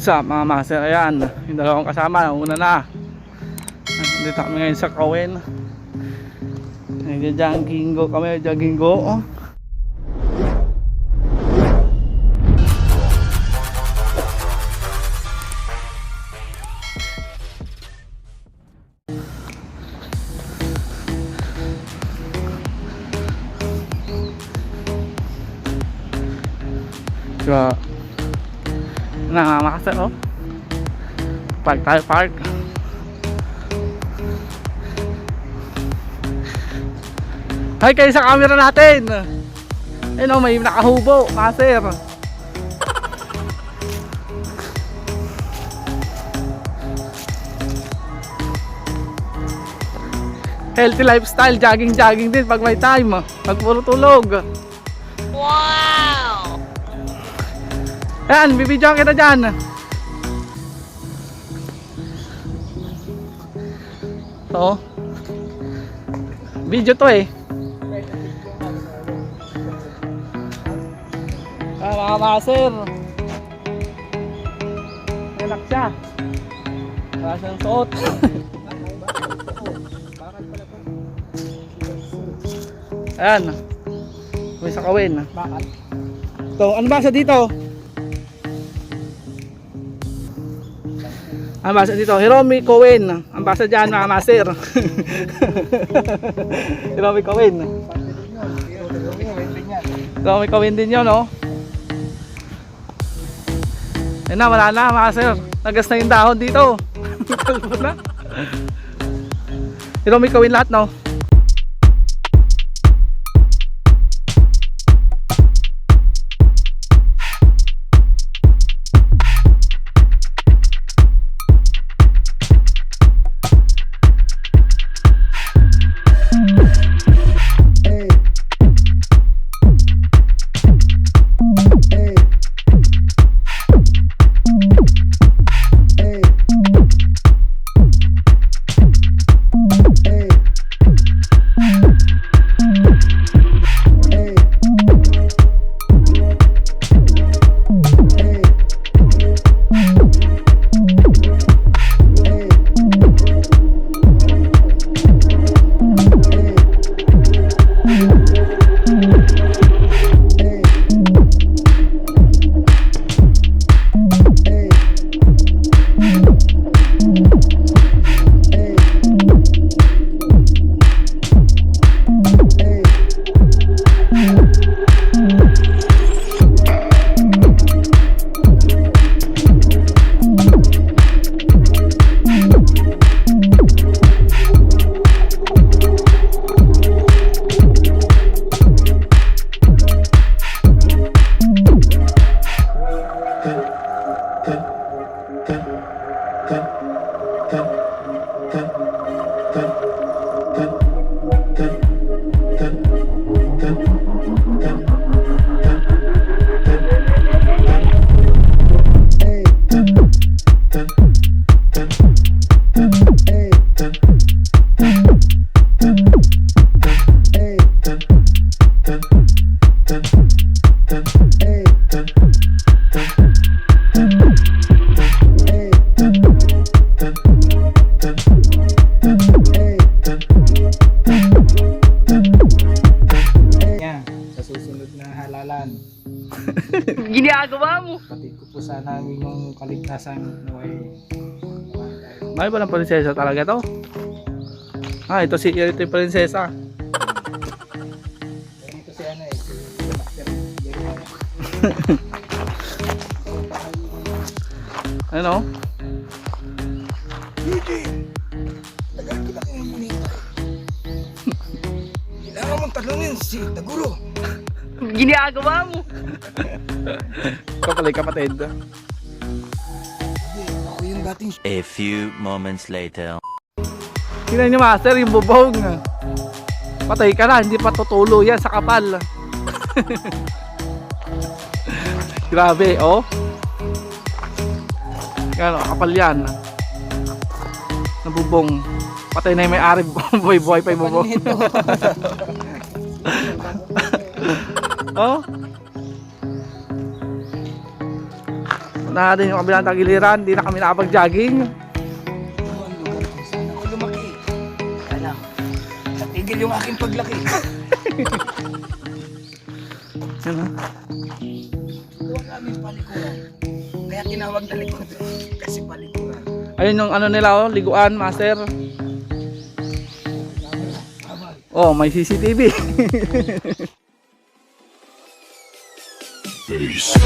Sa mga master, ayan, yung dalawang kasama, una na. Dito kami ngayon sa Kawen. Nagja-jogging go kami, jogging go. Oh. Nangangakas oh. Park tayo, park. Hi kayo sa camera natin. Ayun oh, may nakahubo, master. Healthy lifestyle, jogging-jogging din pag may time. Pag puro tulog. Wow! Ayan, bibidyoan kita dyan. To. Video to eh. Ah, mga maser. Relax siya. Wala siyang suot. Ayan. May sakawin. Bakit? To, ano ba sa dito? Ang basa dito, Hiromi Cohen. Ang basa dyan, mga master. Hiromi Cohen. Hiromi Cohen din yun, no? Ayun na, wala na, master. Nagas na yung dahon dito. Hiromi Cohen lahat, no? Niya, po sana ang inyong kaligtasan naway. May palang prinsesa talaga to? Ah, ito si ito yung prinsesa. Ito si ano eh, si. Ano? Tagal ko na kayong munita. Kailangan mong talunin si Taguro. Ginagawa mo. Ikaw pala yung kapatid. Ako yung dating A few moments later. Tingnan niyo master, yung bubong. Patay ka na, hindi pa tutulo yan sa kapal. Grabe, oh. Yan, oh, kapal yan. Nabubong. Patay na yung may-ari. Buhay-buhay pa yung bubong. Oh. Na natin yung kabilang tagiliran, di na kami nakapag-jogging. Saan ako lumaki. Kaya lang, natigil yung aking paglaki. Ha. Ito ang aming palikuran. Kaya tinawag na likod. Kasi palikuran. Ayun yung ano nila oh, liguan, master. Oh, may CCTV. space.